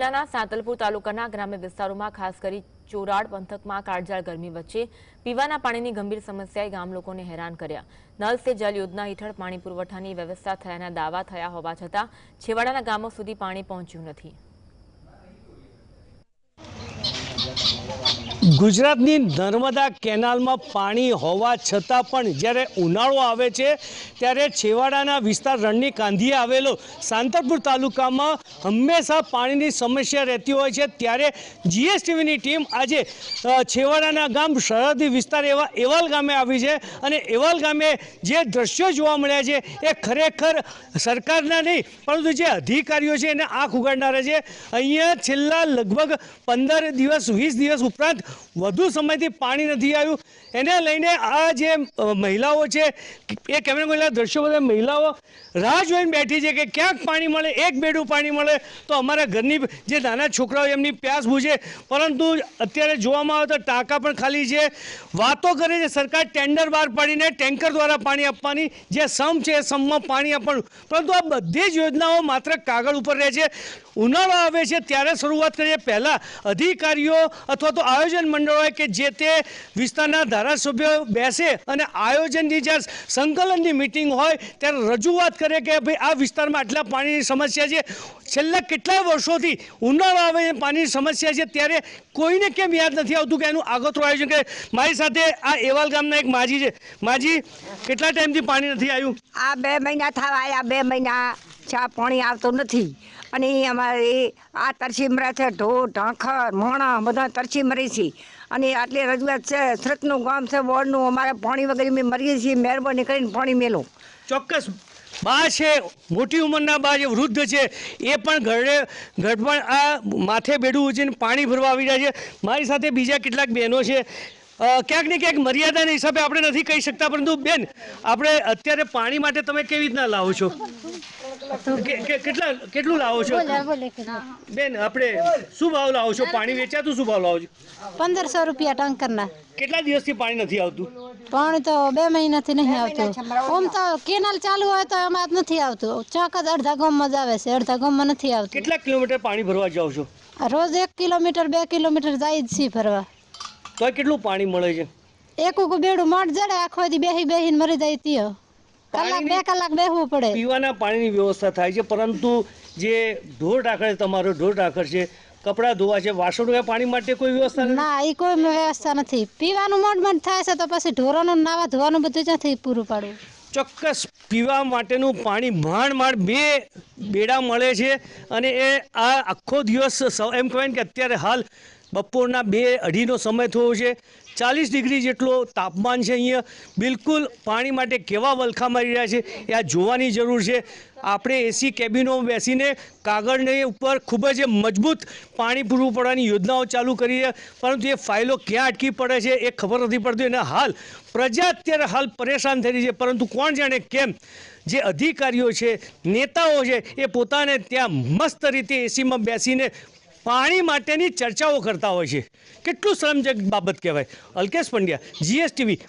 જિલ્લાના સાંતલપુર તાલુકાના ગ્રામ્ય વિસ્તારોમાં ખાસ કરી ચોરાડ પંથકમાં કાળઝાળ ગરમી વચ્ચે પીવાના પાણીની ગંભીર સમસ્યાએ ગામ લોકોને હેરાન કર્યા. નલ સે જલ યોજના હેઠળ પાણી પુરવઠાની વ્યવસ્થા થયાના દાવા થયા હોવા છતાં છેવાડાના ગામો સુધી પાણી પહોંચ્યું નથી. ગુજરાતની નર્મદા કેનાલમાં પાણી હોવા છતાં પણ જ્યારે ઉનાળો આવે છે, ત્યારે છેવાડાના વિસ્તાર રણની કાંધીએ આવેલો સાંતરપુર તાલુકામાં હંમેશા પાણીની સમસ્યા રહેતી હોય છે. ત્યારે જીએસટીવીની ટીમ આજે છેવાડાના ગામ સરહદી વિસ્તાર એવા એવાલ ગામે આવી છે અને એવાલ ગામે જે દ્રશ્યો જોવા મળ્યા છે, એ ખરેખર સરકારના નહીં, પરંતુ જે અધિકારીઓ છે એને આંખ ઉગાડનારા છે. અહીંયા છેલ્લા લગભગ પંદર દિવસ, વીસ દિવસ ઉપરાંત વધુ સમયથી પાણી નથી આવ્યું. એને લઈને આ જે મહિલાઓ છે, એ કેમેરા મહિલા દ્રશ્યો બધા મહિલાઓ રાહ જોઈને બેઠી છે કે ક્યાંક પાણી મળે, એક બેડું પાણી મળે. તો અમારા ઘરની જે નાના છોકરાઓ એમની પ્યાસ બુજે. પરંતુ અત્યારે જોવામાં આવે તો ટાંકા પણ ખાલી છે. વાતો કરે છે સરકાર ટેન્ડર બહાર પાડીને ટેન્કર દ્વારા પાણી આપવાની. જે સમ છે, એ સમમાં પાણી આપવાનું. પરંતુ આ બધી જ યોજનાઓ માત્ર કાગળ ઉપર રહે છે. ઉનાળો આવે છે, ત્યારે શરૂઆત કરીએ. પહેલાં અધિકારીઓ અથવા તો આયોજન મંડળોએ કે જે તે વિસ્તારના ધારાસભ્યો બેસે અને આયોજનની જ્યારે સંકલનની મિટિંગ હોય, ત્યારે રજૂઆત કરે કે ભાઈ આ વિસ્તારમાં આટલા પાણીની સમસ્યા છે. છેલ્લા કેટલાય વર્ષોથી ઉનાળો આવે પાણીની સમસ્યા છે, ત્યારે કોઈને કેમ યાદ નથી આવતું કે એનું આગોતરું આયોજન કરે? મારી સાથે આ એવાલ ગામના એક માજી છે. માજી, કેટલા ટાઈમથી પાણી નથી આવ્યું? આ બે મહિના થવા આ બે મહિના. ચા પાણી આવતું નથી. અને અમારે આ તરછી મરે છે, ઢોર, ઢાંખર, મોણા, બધા તરછી મરે છે. અને આટલી રજૂઆત છે સુરતનું ગામ છે, વોર્ડનું, અમારે પાણી વગર અમે મરીએ છીએ, મહેરબાની કરીને પાણી મેલો. ચોક્કસ. બા છે, મોટી ઉંમરના બા જે વૃદ્ધ છે, એ પણ ઘરે ઘડપણ આ માથે બેડું ઉચીને પાણી ભરવા આવી રહ્યા છે. મારી સાથે બીજા કેટલાક બહેનો છે. ક્યાંક ને ક્યાંક મર્યાદાના હિસાબે આપણે નથી કહી શકતા પરંતુ બેન આપણે અત્યારે પાણી માટે તમે કેવી રીતના લાવો છો? કેટલા કેટલું લાવો છો? બેન આપણે શું ભાવ લાવો છો? પાણી વેચાતું શું ભાવ લાવો છો? પંદરસો રૂપિયા ટાંકરના. કેટલા દિવસથી પાણી નથી આવતું? પાણી તો બે મહિનાથી નહીં આવતું. આમ તો કેનાલ ચાલુ હોય તો એમાં નથી આવતું. ચોક જ અડધા ગામમાં જ આવે છે અડધા ગામમાં નથી આવતું. કેટલા કિલોમીટર પાણી ભરવા જાવ છો? રોજ એક કિલોમીટર બે કિલોમીટર જાય જ છીએ ફરવા તો કેટલું પાણી મળે છે? એક ઉગું બેડું મઠ જડે આખો દી બેહી બેહીને મરી જાય ત્યો કલાક બે કલાક બેહવું પડે. પીવાના પાણીની વ્યવસ્થા થાય છે પરંતુ જે ઢોર ઢાંખર તમારો ઢોર ઢાંખર છે કપડાં ધોવા છે વાસણ ધોવા પાણી માટે કોઈ વ્યવસ્થા નથી? ના એ કોઈ વ્યવસ્થા નથી. પીવાનું મઠ મઠ થાય છે તો પછી ઢોરોનું નાવા ધોવાનું બધું ક્યાંથી પૂરું પાડવું? ચોક્કસ પીવા માટેનું પાણી માંડ માંડ બે બેડા મળે છે અને એ આ આખો દિવસ એમ કહેવાય કે અત્યારે હાલ બપોરના બે અઢીનો સમય થયો છે. ચાલીસ ડિગ્રી જેટલો તાપમાન છે અહીંયા. બિલકુલ પાણી માટે કેવા વલખા મારી રહ્યા છે એ આ જોવાની જરૂર છે. આપણે એસી કેબિનોમાં બેસીને કાગળને ઉપર ખૂબ જ મજબૂત પાણી પૂરું પડવાની યોજનાઓ ચાલુ કરી છે. પરંતુ એ ફાઇલો ક્યાં અટકી પડે છે એ ખબર નથી પડતી અને હાલ પ્રજા અત્યારે હાલ પરેશાન થઈ રહી છે. પરંતુ કોણ જાણે કેમ? જે અધિકારીઓ છે, નેતાઓ છે, એ પોતાને ત્યાં મસ્ત રીતે એસીમાં બેસીને પાણી માટેની ચર્ચાઓ કરતા હોય છે. કેટલું શરમજનક બાબત કહેવાય. અલ્કેશ પંડ્યા જીએસટીવી